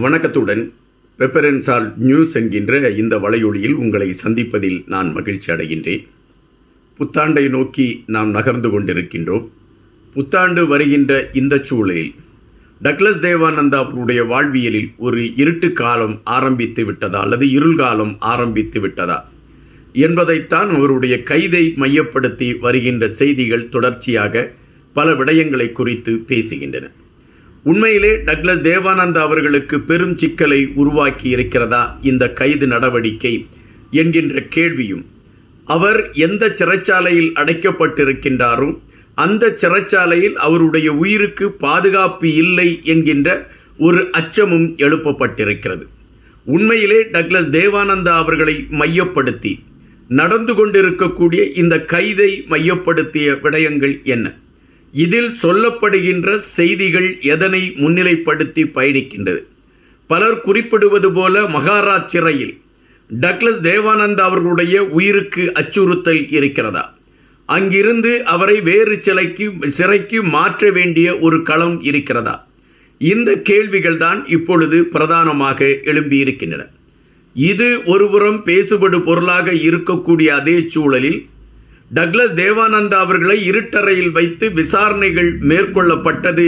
வணக்கத்துடன் வெப்பரன்சால் நியூஸ் என்கின்ற இந்த வலையொலியில் உங்களை சந்திப்பதில் நான் மகிழ்ச்சி அடைகின்றேன். புத்தாண்டை நோக்கி நாம் நகர்ந்து கொண்டிருக்கின்றோம். புத்தாண்டு வருகின்ற இந்த சூழலில் டக்ளஸ் தேவானந்தா அவருடைய வாழ்வியலில் ஒரு இருட்டு காலம் ஆரம்பித்து விட்டதா அல்லது இருள் காலம் ஆரம்பித்து விட்டதா என்பதைத்தான் அவருடைய கைதை மையப்படுத்தி வருகின்ற செய்திகள் தொடர்ச்சியாக பல விடயங்களை குறித்து பேசுகின்றன. உண்மையிலே டக்ளஸ் தேவானந்தா அவர்களுக்கு பெரும் சிக்கலை உருவாக்கி இருக்கிறதா இந்த கைது நடவடிக்கை என்கின்ற கேள்வியும் அவர் எந்த சிறைச்சாலையில் அடைக்கப்பட்டிருக்கின்றாரோ அந்த சிறைச்சாலையில் அவருடைய உயிருக்கு பாதுகாப்பு இல்லை என்கின்ற ஒரு அச்சமும் எழுப்பப்பட்டிருக்கிறது. உண்மையிலே டக்ளஸ் தேவானந்தா அவர்களை மையப்படுத்தி நடந்து கொண்டிருக்கக்கூடிய இந்த கைதை மையப்படுத்திய விடயங்கள் என்ன? இதில் சொல்லப்படுகின்ற செய்திகள் எதனை முன்னிலைப்படுத்தி பயணிக்கின்றது? பலர் குறிப்பிடுவது போல மகாராஜ் சிறையில் டக்ளஸ் தேவானந்தா அவர்களுடைய உயிருக்கு அச்சுறுத்தல் இருக்கிறதா? அங்கிருந்து அவரை வேறு சிலைக்கு சிறைக்கு மாற்ற வேண்டிய ஒரு களம் இருக்கிறதா? இந்த கேள்விகள் தான் இப்பொழுது பிரதானமாக எழும்பியிருக்கின்றன. இது ஒருபுறம் பேசுபடு பொருளாக இருக்கக்கூடிய அதே சூழலில் டக்ளஸ் தேவானந்தா அவர்களை இருட்டறையில் வைத்து விசாரணைகள் மேற்கொள்ளப்பட்டது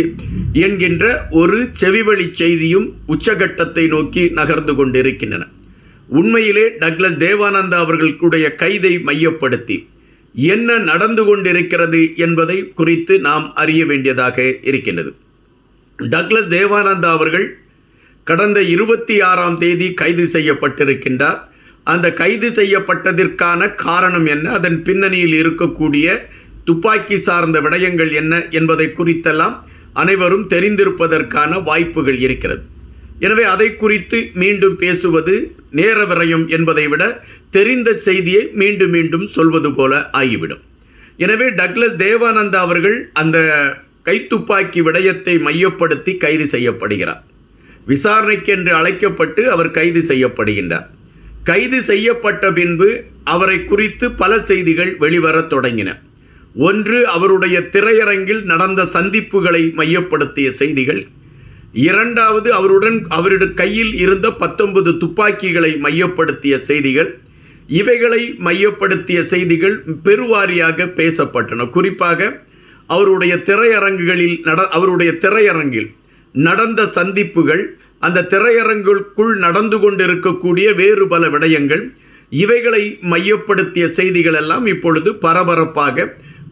என்கின்ற ஒரு செவிவழி செய்தியும் உச்சகட்டத்தை நோக்கி நகர்ந்து கொண்டிருக்கின்றன. உண்மையிலே டக்ளஸ் தேவானந்தா அவர்களுடைய கைதை மையப்படுத்தி என்ன நடந்து கொண்டிருக்கிறது என்பதை குறித்து நாம் அறிய வேண்டியதாக இருக்கின்றது. டக்ளஸ் தேவானந்தா அவர்கள் கடந்த இருபத்தி ஆறாம் தேதி கைது செய்யப்பட்டிருக்கின்றார். அந்த கைது செய்யப்பட்டதற்கான காரணம் என்ன? அதன் பின்னணியில் இருக்கக்கூடிய துப்பாக்கி சார்ந்த விடயங்கள் என்ன என்பதை குறித்தெல்லாம் அனைவரும் தெரிந்திருப்பதற்கான வாய்ப்புகள் இருக்கிறது. எனவே அதை குறித்து மீண்டும் பேசுவது நேர விரயம் என்பதை விட தெரிந்த செய்தியை மீண்டும் மீண்டும் சொல்வது போல ஆகிவிடும். எனவே டக்ளஸ் தேவானந்தா அவர்கள் அந்த கைத்துப்பாக்கி விடயத்தை மையப்படுத்தி கைது செய்யப்படுகிறார். விசாரணைக்கென்று அழைக்கப்பட்டு அவர் கைது செய்யப்படுகின்றார். கைது செய்யப்பட்ட பின்பு அவரை குறித்து பல செய்திகள் வெளிவரத் தொடங்கின. ஒன்று அவருடைய திரையரங்கில் நடந்த சந்திப்புகளை மையப்படுத்திய செய்திகள். இரண்டாவது அவருடன் அவருடைய கையில் இருந்த பத்தொன்பது துப்பாக்கிகளை மையப்படுத்திய செய்திகள். இவைகளை மையப்படுத்திய செய்திகள் பெருவாரியாக பேசப்பட்டன. குறிப்பாக அவருடைய திரையரங்குகளில் நட அவருடைய திரையரங்கில் நடந்த சந்திப்புகள் அந்த திரையரங்குக்குள் நடந்து கொண்டிருக்கக்கூடிய வேறு பல விடயங்கள். இவைகளை மையப்படுத்திய செய்திகள் எல்லாம் இப்பொழுது பரபரப்பாக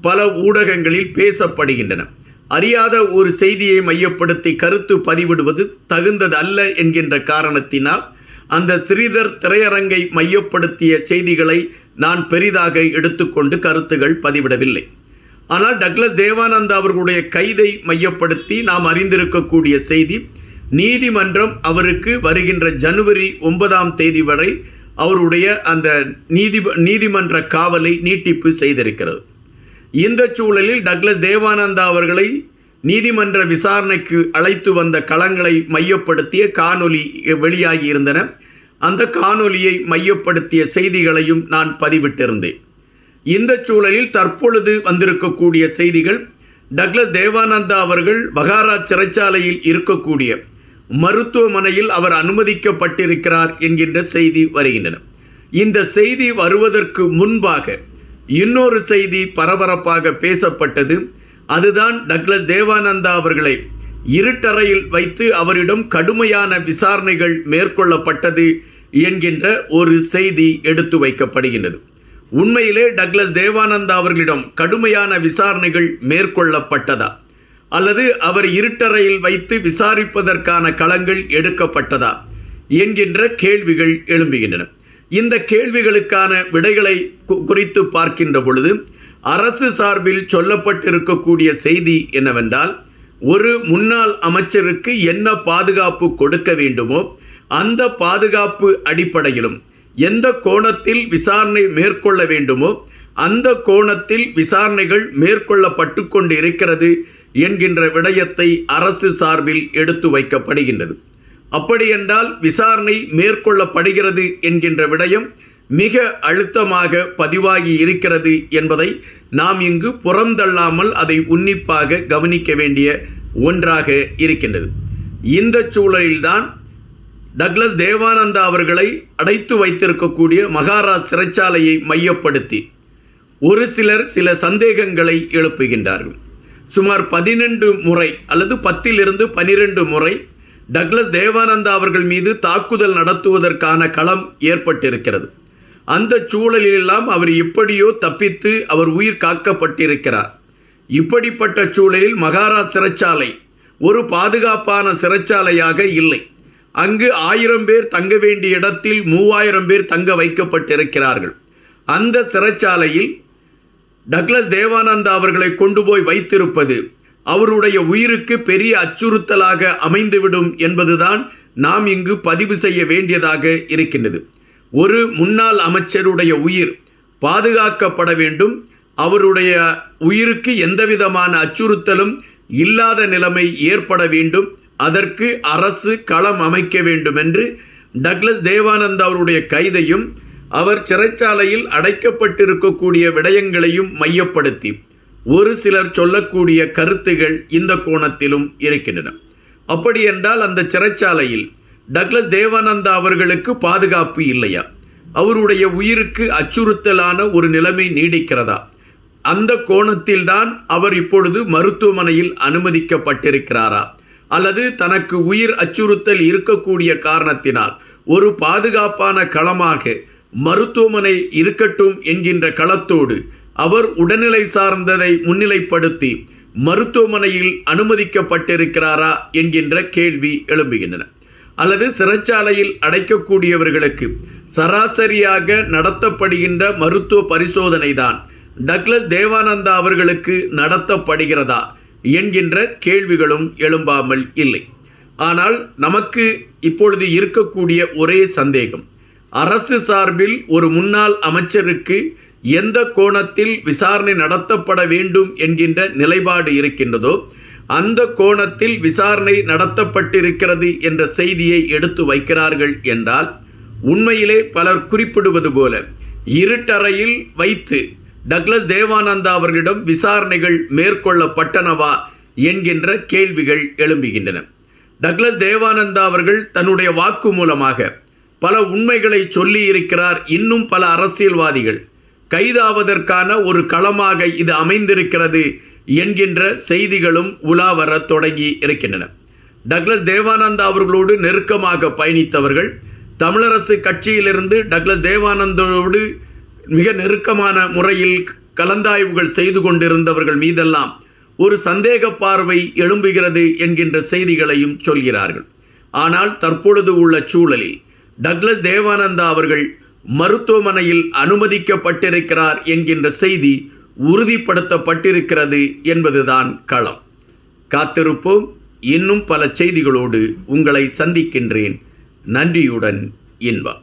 பல ஊடகங்களில் பேசப்படுகின்றன. அறியாத ஒரு செய்தியை மையப்படுத்தி கருத்து பதிவிடுவது தகுந்தது அல்ல என்கின்ற காரணத்தினால் அந்த ஸ்ரீதர் திரையரங்கை மையப்படுத்திய செய்திகளை நான் பெரிதாக எடுத்துக்கொண்டு கருத்துகள் பதிவிடவில்லை. ஆனால் டக்ளஸ் தேவானந்தா அவர்களுடைய கைதை மையப்படுத்தி நாம் அறிந்திருக்கக்கூடிய செய்தி நீதிமன்றம் அவருக்கு வருகின்ற ஜனவரி ஒன்பதாம் தேதி வரை அவருடைய அந்த நீதி நீதிமன்ற காவலை நீட்டிப்பு செய்திருக்கிறது. இந்த சூழலில் டக்ளஸ் தேவானந்தா அவர்களை நீதிமன்ற விசாரணைக்கு அழைத்து வந்த களங்களை மையப்படுத்திய காணொலி வெளியாகி இருந்தன. அந்த காணொலியை மையப்படுத்திய செய்திகளையும் நான் பதிவிட்டிருந்தேன். இந்த சூழலில் தற்பொழுது வந்திருக்கக்கூடிய செய்திகள் டக்ளஸ் தேவானந்தா அவர்கள் மகாராஜ் சிறைச்சாலையில் இருக்கக்கூடிய மருத்துவமனையில் அவர் அனுமதிக்கப்பட்டிருக்கிறார் என்கின்ற செய்தி வருகின்றன. இந்த செய்தி வருவதற்கு முன்பாக இன்னொரு செய்தி பரபரப்பாக பேசப்பட்டது. அதுதான் டக்ளஸ் தேவானந்தா அவர்களை இருட்டறையில் வைத்து அவரிடம் கடுமையான விசாரணைகள் மேற்கொள்ளப்பட்டது என்கின்ற ஒரு செய்தி எடுத்து வைக்கப்படுகின்றது. உண்மையிலே டக்ளஸ் தேவானந்தா அவர்களிடம் கடுமையான விசாரணைகள் மேற்கொள்ளப்பட்டதா? அல்லது அவர் இருட்டறையில் வைத்து விசாரிப்பதற்கான களங்கள் எடுக்கப்பட்டதா என்கின்ற கேள்விகள் எழும்புகின்றன. இந்த கேள்விகளுக்கான விடைகளை குறித்து பார்க்கின்ற பொழுது அரசு சார்பில் சொல்லப்பட்டிருக்கக்கூடிய செய்தி என்னவென்றால் ஒரு முன்னாள் அமைச்சருக்கு என்ன பாதுகாப்பு கொடுக்க வேண்டுமோ அந்த பாதுகாப்பு அடிப்படையிலும் எந்த கோணத்தில் விசாரணை மேற்கொள்ள வேண்டுமோ அந்த கோணத்தில் விசாரணைகள் மேற்கொள்ளப்பட்டு கொண்டு இருக்கிறது என்கின்ற விடயத்தை அரசு சார்பில் எடுத்து வைக்கப்படுகின்றது. அப்படியென்றால் விசாரணை மேற்கொள்ளப்படுகிறது என்கின்ற விடயம் மிக அழுத்தமாக பதிவாகி இருக்கிறது என்பதை நாம் இங்கு புறந்தள்ளாமல் அதை உன்னிப்பாக கவனிக்க வேண்டிய ஒன்றாக இருக்கின்றது. இந்த சூழலில்தான் டக்ளஸ் தேவானந்தா அவர்களை அடைத்து வைத்திருக்கக்கூடிய மகாராஜ் சிறைச்சாலையை மையப்படுத்தி ஒரு சிலர் சில சந்தேகங்களை எழுப்புகின்றார்கள். சுமார் பதினெண்டு முறை அல்லது பத்திலிருந்து பனிரெண்டு முறை டக்ளஸ் தேவானந்தா அவர்கள் மீது தாக்குதல் நடத்துவதற்கான களம் ஏற்பட்டிருக்கிறது. அந்த சூழலிலெல்லாம் அவர் எப்படியோ தப்பித்து அவர் உயிர் காக்கப்பட்டிருக்கிறார். இப்படிப்பட்ட சூழலில் மகாரா சிறைச்சாலை ஒரு பாதுகாப்பான சிறைச்சாலையாக இல்லை. அங்கு ஆயிரம் பேர் தங்க வேண்டிய இடத்தில் மூவாயிரம் பேர் தங்க வைக்கப்பட்டிருக்கிறார்கள். அந்த சிறைச்சாலையில் டக்ளஸ் தேவானந்தா அவர்களை கொண்டு போய் வைத்திருப்பது அவருடைய உயிருக்கு பெரிய அச்சுறுத்தலாக அமைந்துவிடும் என்பதுதான் நாம் இங்கு பதிவு செய்ய வேண்டியதாக இருக்கின்றது. ஒரு முன்னாள் அமைச்சருடைய உயிர் பாதுகாக்கப்பட வேண்டும். அவருடைய உயிருக்கு எந்தவிதமான அச்சுறுத்தலும் இல்லாத நிலைமை ஏற்பட வேண்டும். அதற்கு அரசு களம் அமைக்க வேண்டும் என்று டக்ளஸ் தேவானந்தா அவருடைய கைதையும் அவர் சிறைச்சாலையில் அடைக்கப்பட்டிருக்கக்கூடிய விடயங்களையும் மையப்படுத்தி ஒரு சிலர் சொல்லக்கூடிய கருத்துகள் இந்த கோணத்திலும் இருக்கின்றன. அப்படியென்றால் அந்த சிறைச்சாலையில் டக்ளஸ் தேவானந்தா அவர்களுக்கு பாதுகாப்பு இல்லையா? அவருடைய உயிருக்கு அச்சுறுத்தலான ஒரு நிலைமை நீடிக்கிறதா? அந்த கோணத்தில்தான் அவர் இப்பொழுது மருத்துவமனையில் அனுமதிக்கப்பட்டிருக்கிறாரா? அல்லது தனக்கு உயிர் அச்சுறுத்தல் இருக்கக்கூடிய காரணத்தினால் ஒரு பாதுகாப்பான களமாக மருத்துவமனை இருக்கட்டும் என்கின்ற களத்தோடு அவர் உடல்நிலை சார்ந்ததை முன்னிலைப்படுத்தி மருத்துவமனையில் அனுமதிக்கப்பட்டிருக்கிறாரா என்கின்ற கேள்வி எழும்புகின்றன. அல்லது சிறைச்சாலையில் அடைக்கக்கூடியவர்களுக்கு சராசரியாக நடத்தப்படுகின்ற மருத்துவ பரிசோதனை தான் டக்ளஸ் தேவானந்தா அவர்களுக்கு நடத்தப்படுகிறதா என்கின்ற கேள்விகளும் எழும்பாமல் இல்லை. ஆனால் நமக்கு இப்பொழுது இருக்கக்கூடிய ஒரே சந்தேகம். அரசு சார்பில் ஒரு முன்னாள் அமைச்சருக்கு எந்த கோணத்தில் விசாரணை நடத்தப்பட வேண்டும் என்கின்ற நிலைப்பாடு இருக்கின்றதோ அந்த கோணத்தில் விசாரணை நடத்தப்பட்டிருக்கிறது என்ற செய்தியை எடுத்து வைக்கிறார்கள் என்றால் உண்மையிலே பலர் குறிப்பிடுவது போல இருட்டறையில் வைத்து டக்ளஸ் தேவானந்தா அவர்களிடம் விசாரணைகள் மேற்கொள்ளப்பட்டனவா என்கின்ற கேள்விகள் எழும்புகின்றன. டக்ளஸ் தேவானந்தா அவர்கள் தன்னுடைய வாக்கு மூலமாக பல உண்மைகளை சொல்லி இருக்கிறார் இன்னும் பல அரசியல்வாதிகள். கைதாவதற்கான ஒரு களமாக இது அமைந்திருக்கிறது என்கின்ற செய்திகளும் உலாவர தொடங்கி இருக்கின்றன. டக்ளஸ் தேவானந்தா அவர்களோடு நெருக்கமாக பயணித்தவர்கள் தமிழரசு கட்சியிலிருந்து டக்ளஸ் தேவானந்தோடு மிக நெருக்கமான முறையில் கலந்தாய்வுகள் செய்து கொண்டிருந்தவர்கள் மீதெல்லாம் ஒரு சந்தேக பார்வை எழும்புகிறது என்கின்ற செய்திகளையும் சொல்கிறார்கள். ஆனால் தற்பொழுது உள்ள சூழலில் டக்ளஸ் தேவானந்தா அவர்கள் மருத்துவமனையில் அனுமதிக்கப்பட்டிருக்கிறார் என்கின்ற செய்தி உறுதிப்படுத்தப்பட்டிருக்கிறது என்பதுதான் களம். காத்திருப்போம். இன்னும் பல செய்திகளோடு உங்களை சந்திக்கின்றேன். நன்றியுடன் இன்பா